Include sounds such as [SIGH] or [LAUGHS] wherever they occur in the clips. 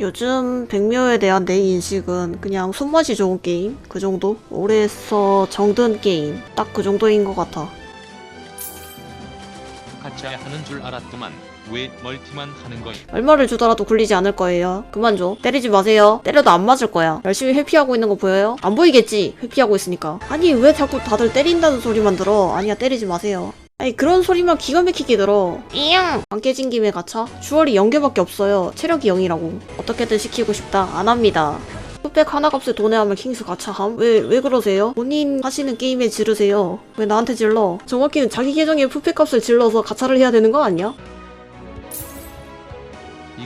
요즘 백묘에 대한 내 인식은 그냥 손맛이 좋은 게임? 그 정도? 오래 해서 정든 게임? 딱 그 정도인 것 같아. 같이 하는 줄 알았더만 왜 멀티만 하는 거임? 얼마를 주더라도 굴리지 않을 거예요. 그만 줘. 때리지 마세요. 때려도 안 맞을 거야. 열심히 회피하고 있는 거 보여요? 안 보이겠지? 회피하고 있으니까. 아니 왜 자꾸 다들 때린다는 소리만 들어? 아니야 때리지 마세요 아니 그런 소리만 기가 막히게 들어 이응 안 깨진 김에 가차 주얼이 0개밖에 없어요 체력이 0이라고 어떻게든 시키고 싶다 안 합니다 흑백 하나 값에 돈에 하면 킹스 가차함? 왜, 왜 그러세요? 본인 하시는 게임에 지르세요. 왜 나한테 질러? 정확히는 자기 계정에 푸페 값을 질러서 가차를 해야 되는 거 아니야?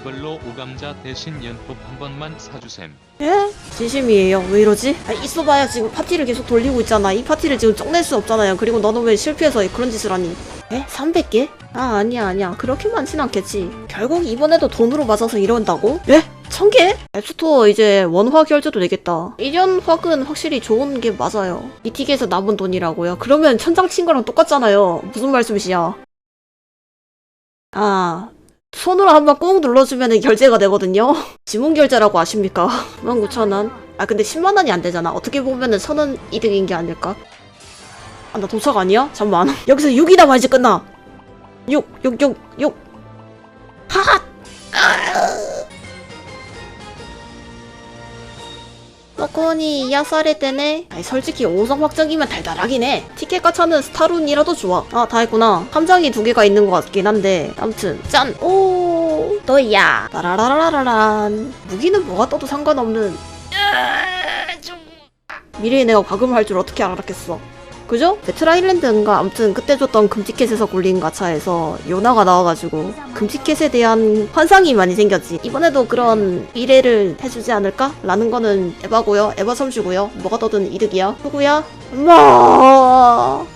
이걸로 오감자 대신 연폭 한 번만 사주셈. 예? 진심이에요. 왜 이러지? 아, 있어봐야 지금 파티를 계속 돌리고 있잖아. 이 파티를 지금 쪽낼 수 없잖아요. 그리고 너는 왜 실패해서 그런 짓을 하니? 에? 300개? 아, 아니야, 아니야. 그렇게 많진 않겠지. 결국 이번에도 돈으로 맞아서 이런다고? 예? 1000개? 앱스토어 이제 원화 결제도 되겠다. 1년 확은 확실히 좋은 게 맞아요. BTK에서 남은 돈이라고요? 그러면 천장 친 거랑 똑같잖아요. 무슨 말씀이시야? 아, 손으로 한번 꾹 눌러주면 결제가 되거든요. [LAUGHS] 지문 결제라고 아십니까? [LAUGHS] 19,000원. 아 근데 10만원이 안 되잖아. 어떻게 보면은 천원 이득인 게 아닐까? 아 나 도착 아니야? 잠만. [LAUGHS] 여기서 6이 남아야지 끝나. 6, 6, 6, 6. 너코니 이야사레 때네. 아니 솔직히 5성 확정이면 달달하긴 해. 티켓 가차는 스타룬이라도 좋아. 아 다 했구나. 함장이 두 개가 있는 것 같긴 한데. 아무튼 짠. 오 너야. 따라라라라란. 무기는 뭐가 떠도 상관없는. 미래에 내가 과금을 할 줄 어떻게 알았겠어. 그죠? 배틀 아일랜드인가 아무튼 그때 줬던 금티켓에서 굴린 가차에서 요나가 나와가지고 금티켓에 대한 환상이 많이 생겼지. 이번에도 그런 미래를 해주지 않을까? 라는 거는 에바고요. 에바 섬주고요. 뭐가 떠든 이득이야. 누구야? 뭐!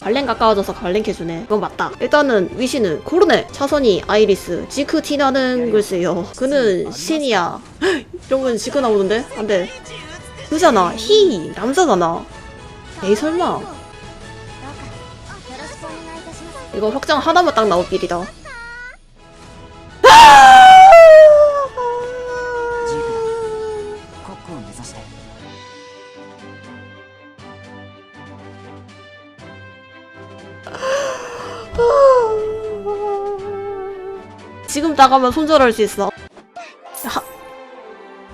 관련 가까워져서 관련 캐주네. 그건 맞다. 일단은 위시는 코르네 차선이 아이리스 지크 티나는 글쎄요. 그는 신이야. [GASPS] 이러면 지크 나오는데? 안돼. 그잖아. 히! 남자잖아. 에이 설마 이거 확정 하나만 딱 나올 길이다. 지금 나가면 손절할 수 있어.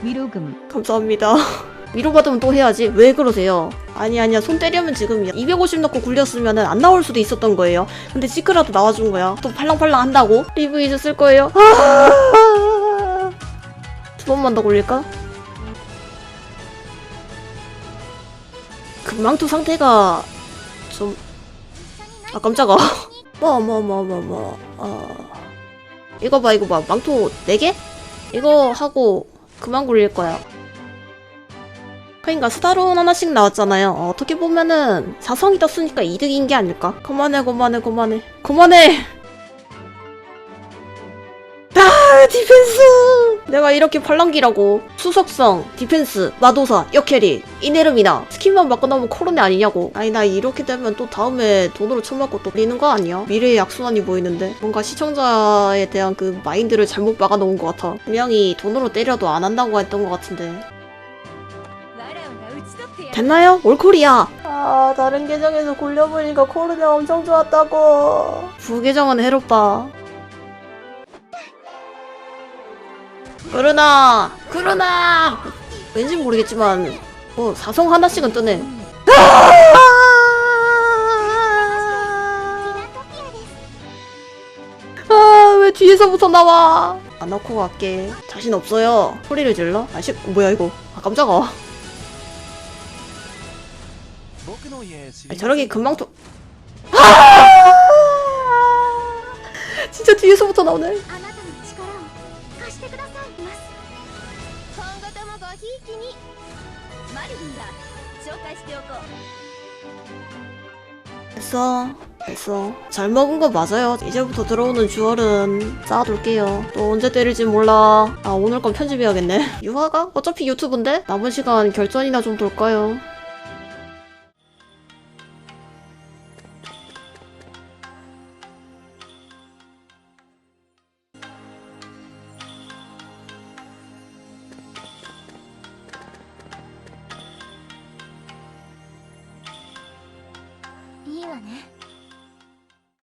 미로금. 감사합니다. 위로받으면 또 해야지. 왜 그러세요? 아니 아니야. 손 때리면 지금 250 넣고 굴렸으면 안 나올 수도 있었던 거예요. 근데 시크라도 나와준 거야. 또 팔랑팔랑 한다고? 리브 있었을 거예요? 아! 두 번만 더 굴릴까? 그 망토 상태가 좀... 아 깜짝아. [LAUGHS] 뭐뭐뭐 뭐뭐. 어... 이거 봐 이거 봐. 망토 4개? 이거 하고 그만 굴릴 거야 그러니까 스타론 하나씩 나왔잖아요. 어, 어떻게 보면은 사성이 떴으니까 이득인 게 아닐까? 그만해, 그만해, 그만해, 그만해. 아, 디펜스. 내가 이렇게 팔랑기라고 수석성, 디펜스, 마도사, 역캐리, 이네름이나 스킨만 바꿔놓으면 코로네 아니냐고. 아니 나 이렇게 되면 또 다음에 돈으로 쳐맞고 또 리는 거 아니야? 미래의 약순환이 보이는데 뭔가 시청자에 대한 그 마인드를 잘못 박아놓은 것 같아. 분명히 돈으로 때려도 안 한다고 했던 것 같은데. 됐나요? 올콜이야. 아 다른 계정에서 굴려보니까 코르네 엄청 좋았다고. 부계정은 해롭다. 그르나 그르나 왠지 모르겠지만 뭐 사성 하나씩은 뜨네. 아왜 뒤에서부터 나와? 안 넣고 갈게. 자신 없어요. 소리를 질러? 아씨 뭐야 이거? 아 깜짝아. 아, 저러게 금방 도. 아! [LAUGHS] 진짜 뒤에서부터 나오네. 됐어 됐어 잘 먹은 거 맞아요 이제부터 들어오는 주얼은 쌓아둘게요 또 언제 때릴지 몰라 아 오늘 건 편집해야겠네 [LAUGHS] 유화가? 어차피 유튜브인데? 남은 시간 결전이나 좀 돌까요? わね。